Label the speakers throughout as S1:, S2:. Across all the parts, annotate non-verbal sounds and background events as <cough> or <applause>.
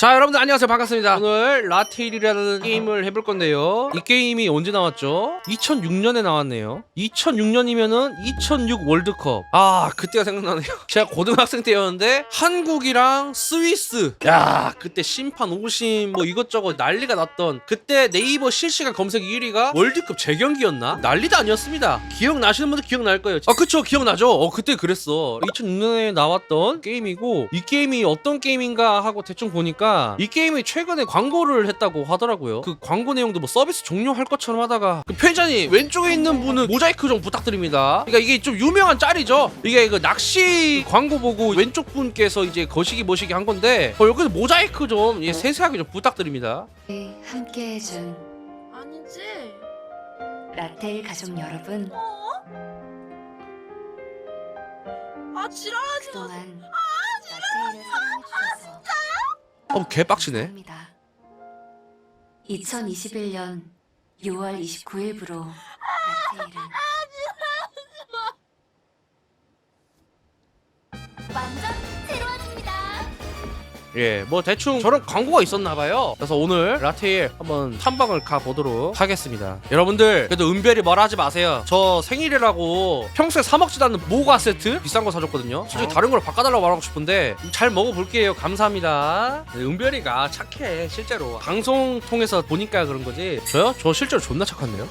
S1: 자 여러분들 안녕하세요. 반갑습니다. 오늘 라테일이라는 게임을 해볼 건데요. 이 게임이 언제 나왔죠? 2006년에 나왔네요. 2006년이면은 2006 월드컵. 아 그때가 생각나네요. <laughs> 제가 고등학생 때였는데 한국이랑 스위스. 야 그때 심판 오심 뭐 이것저것 난리가 났던 그때 네이버 실시간 검색 1위가 월드컵 재경기였나? 난리도 아니었습니다. 기억나시는 분들 기억날 거예요. 아 그쵸. 기억나죠? 어 그때 그랬어. 2006년에 나왔던 게임이고 이 게임이 어떤 게임인가 하고 대충 보니까 이 게임이 최근에 광고를 했다고 하더라고요 그 광고 내용도 뭐 서비스 종료할 것처럼 하다가 그 편의자님 왼쪽에 있는 분은 모자이크 좀 부탁드립니다 그러니까 이게 좀 유명한 짤이죠 이게 그 낚시 광고 보고 왼쪽 분께서 이제 거시기 뭐시기 한 건데 어, 여기서 모자이크 좀 예, 세세하게 좀 부탁드립니다
S2: 네, 함께 해준
S3: 아니지.
S2: 라테일 가족 여러분
S3: 어? 아 지랄하지 마.
S2: 그동안
S1: 어 개빡치네
S2: 감사합니다. 2021년 6월 29일부로 라테일은
S1: 예, 뭐 대충 저런 광고가 있었나 봐요. 그래서 오늘 라테일 한번 탐방을 가 보도록 하겠습니다. 여러분들 그래도 은별이 뭐라 하지 마세요. 저 생일이라고 평소에 사 먹지도 않는 모과 세트 비싼 거 사줬거든요. 솔직히 다른 걸로 바꿔달라고 말하고 싶은데 잘 먹어볼게요. 감사합니다. 네, 은별이가 착해 실제로 방송 통해서 보니까 그런 거지. 저요? 저 실제로 존나 착한데요.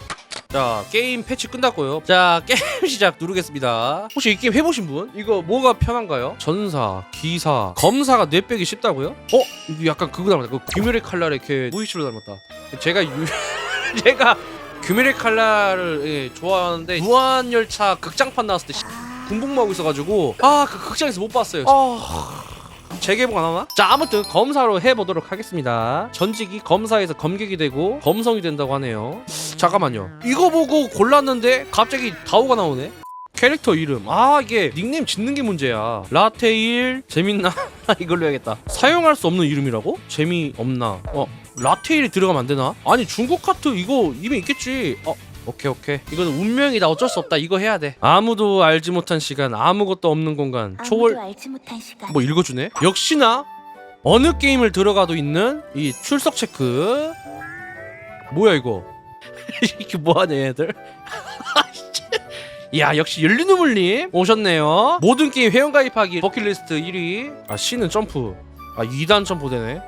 S1: 자 게임 패치 끝났고요 자 <laughs> 게임 시작 누르겠습니다 혹시 이 게임 해보신 분? 이거 뭐가 편한가요? 전사, 기사, 검사가 뇌빼기 쉽다고요? 어? 이거 약간 그거 닮았다 그 귀멸의 칼날에 이렇게 무이치로 닮았다 제가 유... <laughs> 제가 귀멸의 칼날을 예, 좋아하는데 무한열차 극장판 나왔을 때 씨, 군복무하고 있어가지고 아 그 극장에서 못 봤어요 아... 재개봉 안 하나? 자 아무튼 검사로 해보도록 하겠습니다. 전직이 검사에서 검객이 되고 검성이 된다고 하네요. 잠깐만요. 이거 보고 골랐는데 갑자기 다오가 나오네? 캐릭터 이름. 아 이게 닉네임 짓는 게 문제야. 라테일 재밌나? <laughs> 이걸로 해야겠다. 사용할 수 없는 이름이라고? 재미없나? 어 라테일이 들어가면 안 되나? 아니 중국 카트 이거 이미 있겠지. 어 오케이 오케이 이거는 운명이다 어쩔 수 없다 이거 해야 돼 아무도 알지 못한 시간 아무것도 없는 공간 초월
S3: 알지 못한 시간.
S1: 뭐 읽어주네. 역시나 어느 게임을 들어가도 있는 이 출석 체크. 뭐야 이거? <laughs> 이게 뭐하냐 얘들? <laughs> 야 역시 열리누물님 오셨네요. 모든 게임 회원 가입하기 버킷리스트 1위. 아 C는 점프. 아 2단 점프 되네.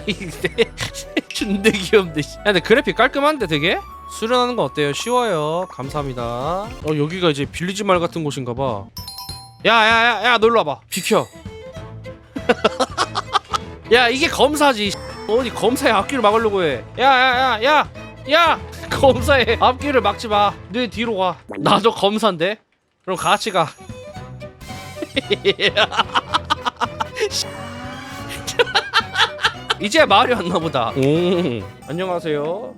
S1: <laughs> 준대 귀엽네. 씨. 야 근데 그래픽 깔끔한데 되게? 수련하는 거 어때요? 쉬워요. 감사합니다. 어 여기가 이제 빌리지 말 같은 곳인가 봐. 야야야야 놀러 와봐 비켜 <laughs> 야 이게 검사지 어디 검사의 앞길을 막으려고 해 야야야야 야 <laughs> 검사의 앞길을 막지 마내 뒤로 가 나도 검사인데 그럼 같이 가 이제 말이 왔나 보다. 오 안녕하세요.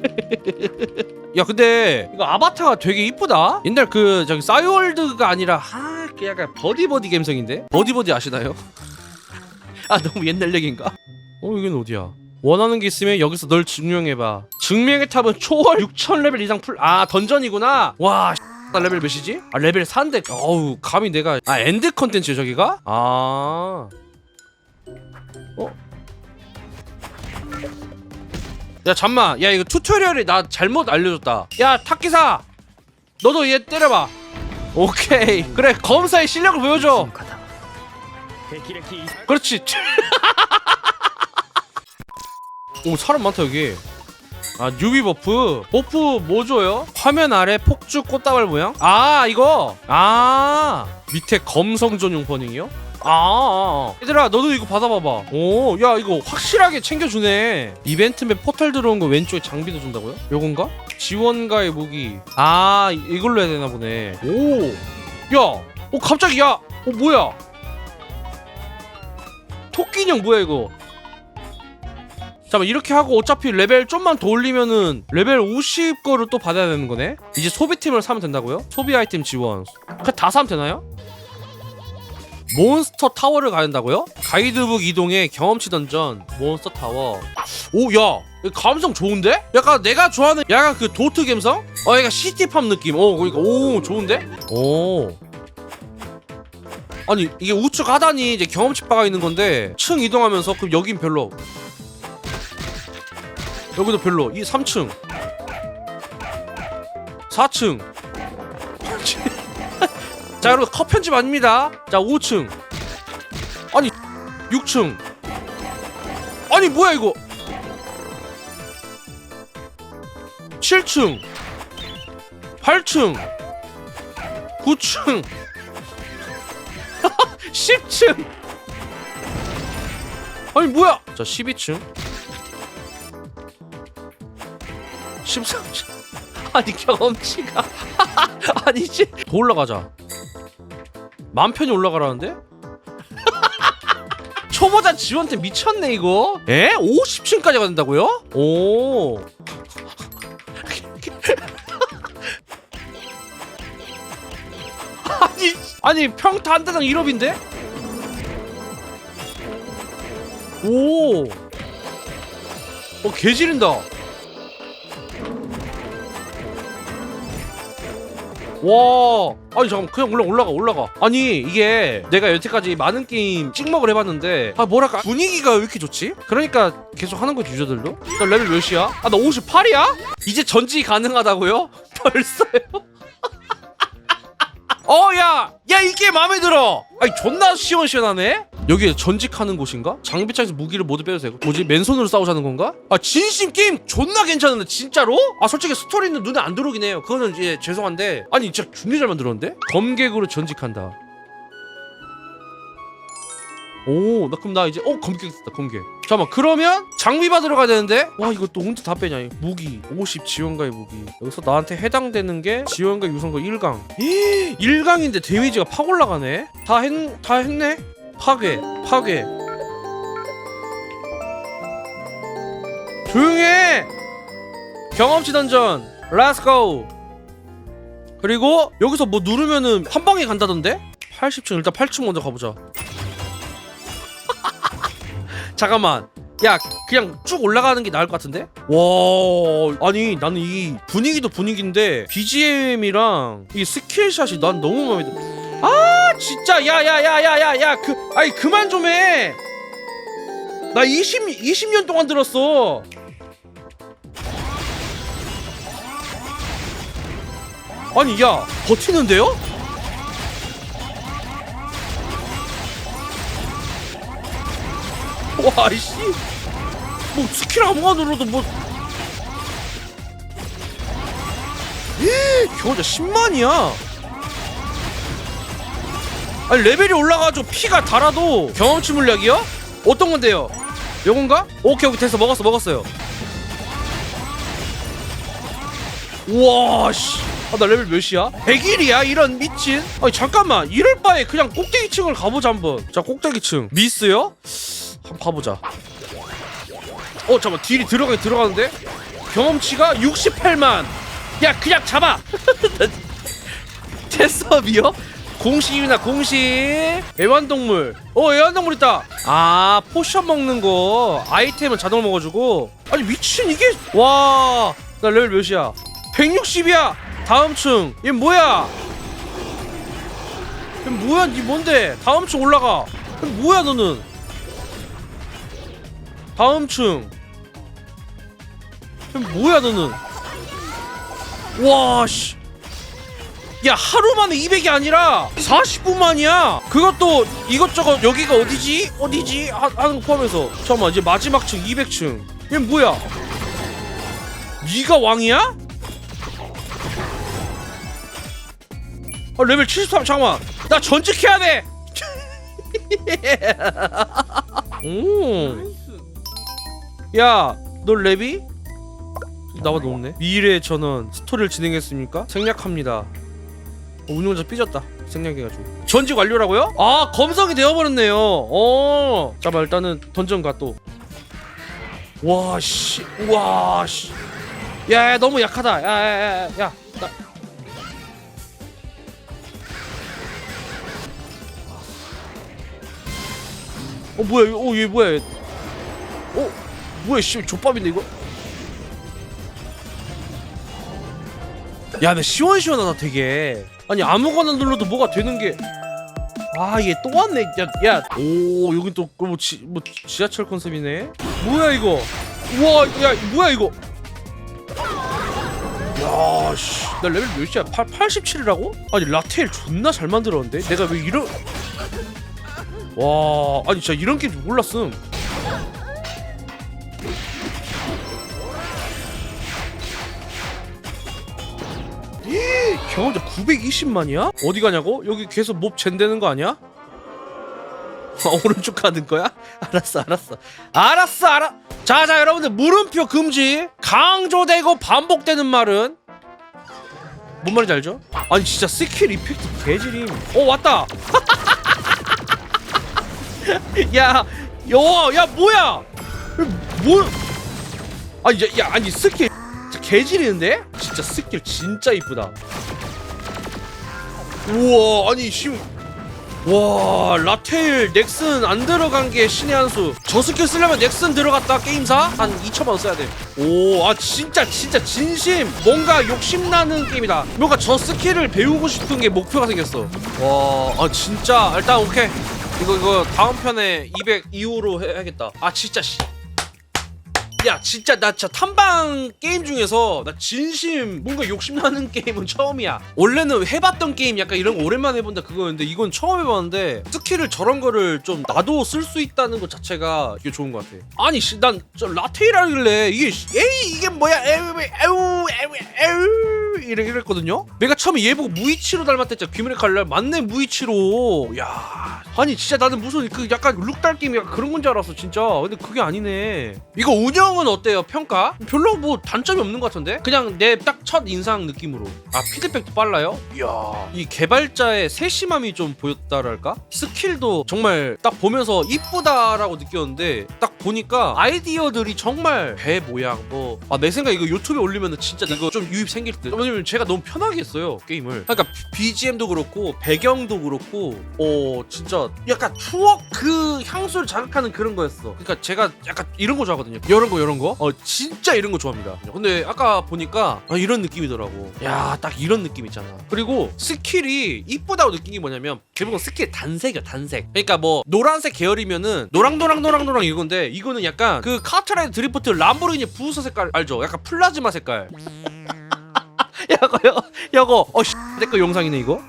S1: <laughs> 야 근데 이거 아바타가 되게 이쁘다. 옛날 그 저기 싸이월드가 아니라 아그 약간 버디버디 감성인데? 버디버디 아시나요? <laughs> 아 너무 옛날 얘기인가? 어 여긴 어디야? 원하는 게 있으면 여기서 널 증명해봐. 증명의 탑은 초월 6000레벨 이상 풀 아 던전이구나. 와 나 레벨 몇이지? 아 레벨 4인데 어우 감히 내가 아 엔드 컨텐츠 저기가? 아 어? 야 잠만 야 이거 튜토리얼이 나 잘못 알려줬다. 야 탁기사! 너도 얘 때려봐. 오케이. 그래 검사의 실력을 보여줘. 그렇지. <laughs> 오 사람 많다 여기. 아 뉴비 버프. 버프 뭐 줘요? 화면 아래 폭주 꽃다발 모양? 아 이거. 아 밑에 검성 전용 버닝이요? 아, 아, 아. 얘들아 너도 이거 받아봐봐 오야 이거 확실하게 챙겨주네 이벤트맵 포털 들어온 거 왼쪽에 장비도 준다고요? 요건가? 지원가의 무기 아 이- 이걸로 해야 되나 보네 오야어 갑자기 야어 뭐야 토끼 인형 뭐야 이거 잠깐만 이렇게 하고 어차피 레벨 좀만 더 올리면은 레벨 50 거를 또 받아야 되는 거네 이제 소비템을 사면 된다고요? 소비 아이템 지원 그냥 다 사면 되나요? 몬스터 타워를 가야 된다고요? 가이드북 이동의 경험치 던전 몬스터 타워 오야 감성 좋은데? 약간 내가 좋아하는 약간 그 도트 감성? 어 약간 시티팝 느낌 어 그러니까 오 좋은데? 오 아니 이게 우측 하단이 이제 경험치 바가 있는 건데 층 이동하면서 그럼 여긴 별로 여기도 별로 이 3층 4층 자 여러분 컷 편집 아닙니다. 자 5층. 아니 6층. 아니 뭐야 이거? 7층. 8층. 9층. 10층. 아니 뭐야? 자 12층. 13층. <laughs> 아니 경험치가. <laughs> 아니 이제 더 올라가자 만 편이 올라가라는데? <laughs> 초보자 지원템 미쳤네 이거 에? 50층까지 간다고요? 오 <laughs> 아니 아니 평타 한 대당 1업인데? 오. 어 개지린다. 와, 아니 잠깐 그냥 올라 올라가 올라가. 아니 이게 내가 여태까지 많은 게임 찍먹을 해봤는데 아 뭐랄까 분위기가 왜 이렇게 좋지? 그러니까 계속 하는 거지 유저들도. 나 레벨 몇이야? 아 나 58이야? 이제 전지 가능하다고요? <laughs> 벌써요? <laughs> 어, 야! 야, 이게 마음에 들어! 아니, 존나 시원시원하네? 여기 전직하는 곳인가? 장비창에서 무기를 모두 빼도 되고. 뭐지? 맨손으로 싸우자는 건가? 아, 진심 게임 존나 괜찮은데, 진짜로? 아, 솔직히 스토리는 눈에 안 들어오긴 해요. 그거는 이제 죄송한데. 아니, 진짜 존나 잘 만들었는데? 검객으로 전직한다. 오, 나 그럼 나 이제 어 검객 됐다 검객. 잠깐만 그러면 장비 받으러 가야 되는데 와 이거 또 언제 다 빼냐 이 무기 50 지원가의 무기 여기서 나한테 해당되는 게 지원가 유성가 1강 1강인데 데미지가 팍 올라가네 다 했, 다 했네 파괴 파괴. 조용해! 경험치 던전 렛츠고 그리고 여기서 뭐 누르면은 한 방에 간다던데? 80층 일단 8층 먼저 가보자. <laughs> 잠깐만. 야 그냥 쭉 올라가는 게 나을 것 같은데? 와 아니 나는 이 분위기도 분위기인데 BGM이랑 이 스킬샷이 난 너무 마음에 들어 아 진짜 야야야야야야 그 아니 그만 좀 해 나 20, 20년 동안 들었어 아니 야 버티는데요? 와, 이씨. 뭐, 스킬 아무거나 눌러도 뭐. 에 겨우자 10만이야. 아니, 레벨이 올라가지고 피가 달아도 경험치 물약이요? 어떤 건데요? 요건가? 오케이, 오케이, 됐어. 먹었어, 먹었어요. 우와, 씨. 아, 나 레벨 몇이야? 101이야? 이런 미친? 아니, 잠깐만. 이럴 바에 그냥 꼭대기층을 가보자, 한번. 자, 꼭대기층. 미스요? 한번 가보자. 어 잠깐 딜이 들어가게 들어가는데 경험치가 68만. 야 그냥 잡아. <laughs> 테스업이요? 공식이나 공식. 애완동물. 어 애완동물 있다. 아 포션 먹는 거 아이템을 자동으로 먹어주고. 아니 미친 이게 와. 나 레벨 몇이야? 160이야. 다음 층. 얘 뭐야? 얘 뭐야? 니 뭔데? 다음 층 올라가. 얘 뭐야 너는? 다음 층. 그럼 뭐야 너는? 와 씨. 야 하루 만에 200이 아니라 40분 만이야. 그것도 이것저것 여기가 어디지? 어디지? 하, 하는 거 포함해서. 잠깐만 이제 마지막 층 200층. 얘 뭐야? 네가 왕이야? 아, 레벨 73 잠깐만. 나 전직해야 돼. <laughs> 오. 야, 너 랩이? 나보다 높네. 미래의 전원 스토리를 진행했습니까? 생략합니다. 어, 운영자 삐졌다. 생략해가지고. 전직 완료라고요? 아, 검성이 되어버렸네요. 어. 잠깐 일단은 던전 가 또. 와 씨, 와 씨. 야, 야 너무 약하다. 야, 야, 야, 야, 야. 나. 어 뭐야? 이거? 어, 얘 뭐야? 얘. 어? 뭐야 씨 족밥인데 이거? 야 근데 시원시원하다 되게 아니 아무거나 눌러도 뭐가 되는 게. 아 얘 또 왔네. 야 야 오 여기 또뭐 뭐 지하철 컨셉이네. 뭐야 이거? 우와 야 뭐야 이거? 야 씨 나 레벨 몇이야? 8, 87이라고? 아니 라테일 존나 잘 만들었는데? 내가 왜 이런. 와 아니 진짜 이런 게임 몰랐음 경험자 920만이야? 어디 가냐고? 여기 계속 몹 젠되는 거 아니야? 아, 오른쪽 가는 거야? <laughs> 알았어 알았어 알았어 알아 자자 여러분들 물음표 금지 강조되고 반복되는 말은 뭔 말인지 알죠? 아니 진짜 스킬 이펙트 개지림 어 왔다 <laughs> 야, 야, 야 뭐야? 뭐? 아니, 야, 야, 아니 스킬 개지리는데? 진짜 스킬 진짜 이쁘다. 우와, 아니 심. 와, 라텔 넥슨 안 들어간 게 신의 한 수. 저 스킬 쓰려면 넥슨 들어갔다 게임사 한 2천만 원 써야 돼. 오, 아 진짜 진짜 진심 뭔가 욕심 나는 게임이다. 뭔가 저 스킬을 배우고 싶은 게 목표가 생겼어. 와, 아 진짜 일단 오케이. 이거 이거 다음 편에 200 이후로 해야겠다. 아 진짜 씨. 야 진짜 나 진짜 탐방 게임 중에서 나 진심 뭔가 욕심나는 <laughs> 게임은 처음이야. 원래는 해봤던 게임 약간 이런 거 오랜만에 해본다 그거였는데 이건 처음 해봤는데 스킬을 저런 거를 좀 나도 쓸 수 있다는 것 자체가 이게 좋은 것 같아. 아니 씨난저 라테이라길래 이게 씨, 에이 이게 뭐야? 에우 에우 에우 에우 이래 이랬거든요? 내가 처음에 얘 보고 무이치로 닮았댔잖아. 귀멸의 칼날. 맞네 무이치로. 야 아니 진짜 나는 무슨 그 약간 룩달 게임 약간 그런 건 줄 알았어 진짜. 근데 그게 아니네. 이거 운영은 어때요 평가? 별로 뭐 단점이 없는 것 같은데? 그냥 내 딱 첫 인상 느낌으로. 아 피드백도 빨라요? 이야. 이 개발자의 세심함이 좀 보였다랄까? 스킬도 정말 딱 보면서 이쁘다라고 느꼈는데 딱 보니까 아이디어들이 정말 배 모양 뭐. 아 내 생각 에 이거 유튜브에 올리면 진짜 이거 좀 유입 생길 듯. 왜냐면 제가 너무 편하게 했어요 게임을. 그러니까 BGM도 그렇고 배경도 그렇고 어 진짜 약간 추억 그 향수를 자극하는 그런 거였어. 그러니까 제가 약간 이런 거 좋아하거든요. 이런 거 이런 거 어 진짜 이런 거 좋아합니다. 근데 아까 보니까 아, 이런 느낌이더라고. 야 딱 이런 느낌 있잖아. 그리고 스킬이 이쁘다고 느낀 게 뭐냐면 대부분 스킬 단색이야 단색. 그러니까 뭐 노란색 계열이면은 노랑노랑노랑노랑 이건데 이거는 약간 그 카트라이더 드리프트 람보르기니 부스 색깔 알죠? 약간 플라즈마 색깔. 야거 야거 야거. 어내거 영상이네 이거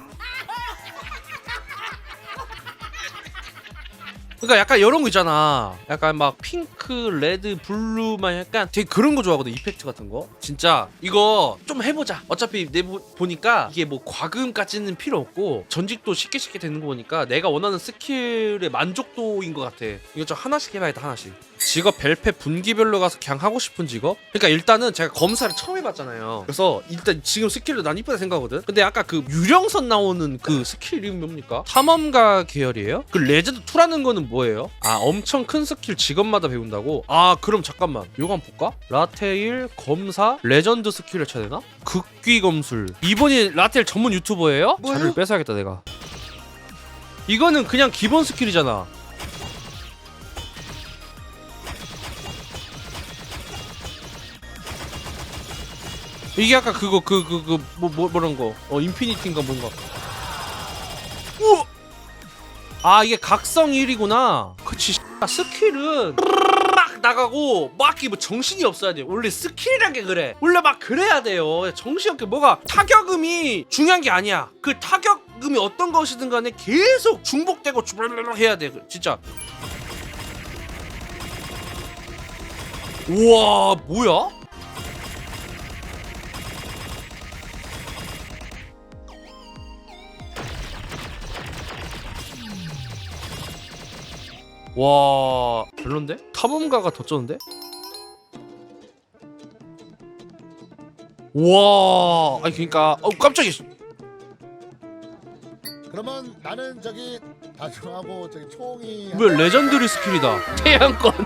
S1: 그러니까 약간 이런 거 있잖아. 약간 막 핑크, 레드, 블루 막 약간 되게 그런 거 좋아하거든. 이펙트 같은 거. 진짜 이거 좀 해보자. 어차피 내 보, 보니까 이게 뭐 과금까지는 필요 없고 전직도 쉽게 쉽게 되는 거 보니까 내가 원하는 스킬의 만족도인 것 같아. 이거 좀 하나씩 해봐야겠다 하나씩. 직업 벨페 분기별로 가서 그냥 하고 싶은 직업? 그러니까 일단은 제가 검사를 처음 해봤잖아요. 그래서 일단 지금 스킬을 난 이쁘다 생각하거든. 근데 아까 그 유령선 나오는 그 스킬 이름 뭡니까? 탐험가 계열이에요? 그 레전드 2라는 거는 뭐예요? 아 엄청 큰 스킬 직업마다 배운다고? 아 그럼 잠깐만 요거 한번 볼까? 라테일 검사 레전드 스킬을 쳐야 되나? 극귀 검술 이분이 라테일 전문 유튜버예요?
S3: 뭐요?
S1: 자료를 뺏어야겠다 내가 이거는 그냥 기본 스킬이잖아 이게 아까 그거 그 그 그 뭐 뭐 뭐런 거. 어 인피니티인가 뭔가. 우와! 아 이게 각성 1이구나. 그치 아, 스킬은 막 나가고 막 이게 뭐 정신이 없어야 돼 원래 스킬이란 게 그래. 원래 막 그래야 돼요. 정신없게 뭐가 타격음이 중요한 게 아니야. 그 타격음이 어떤 것이든 간에 계속 중복되고 주블르르 해야 돼. 그, 진짜. 우와 뭐야 와. 별론데? 탐험가가 더 쩌는데? 와. 아니 그니까 어 깜짝이야.
S4: 그러면 나는 저기 다중하고 저기 총이
S1: 왜 레전드리 스킬이다. 태양권. <laughs>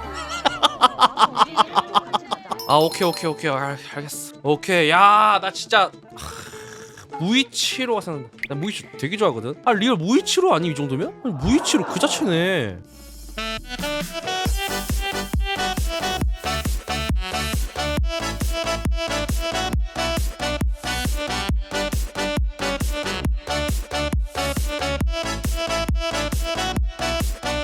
S1: 아 오케이 오케이 오케이. 아, 알겠어. 오케이. 야 나 진짜 하, 무이치로가 생각나 나 무이치 되게 좋아하거든. 아 리얼 무이치로 아니 이 정도면? 아니, 무이치로 그 자체네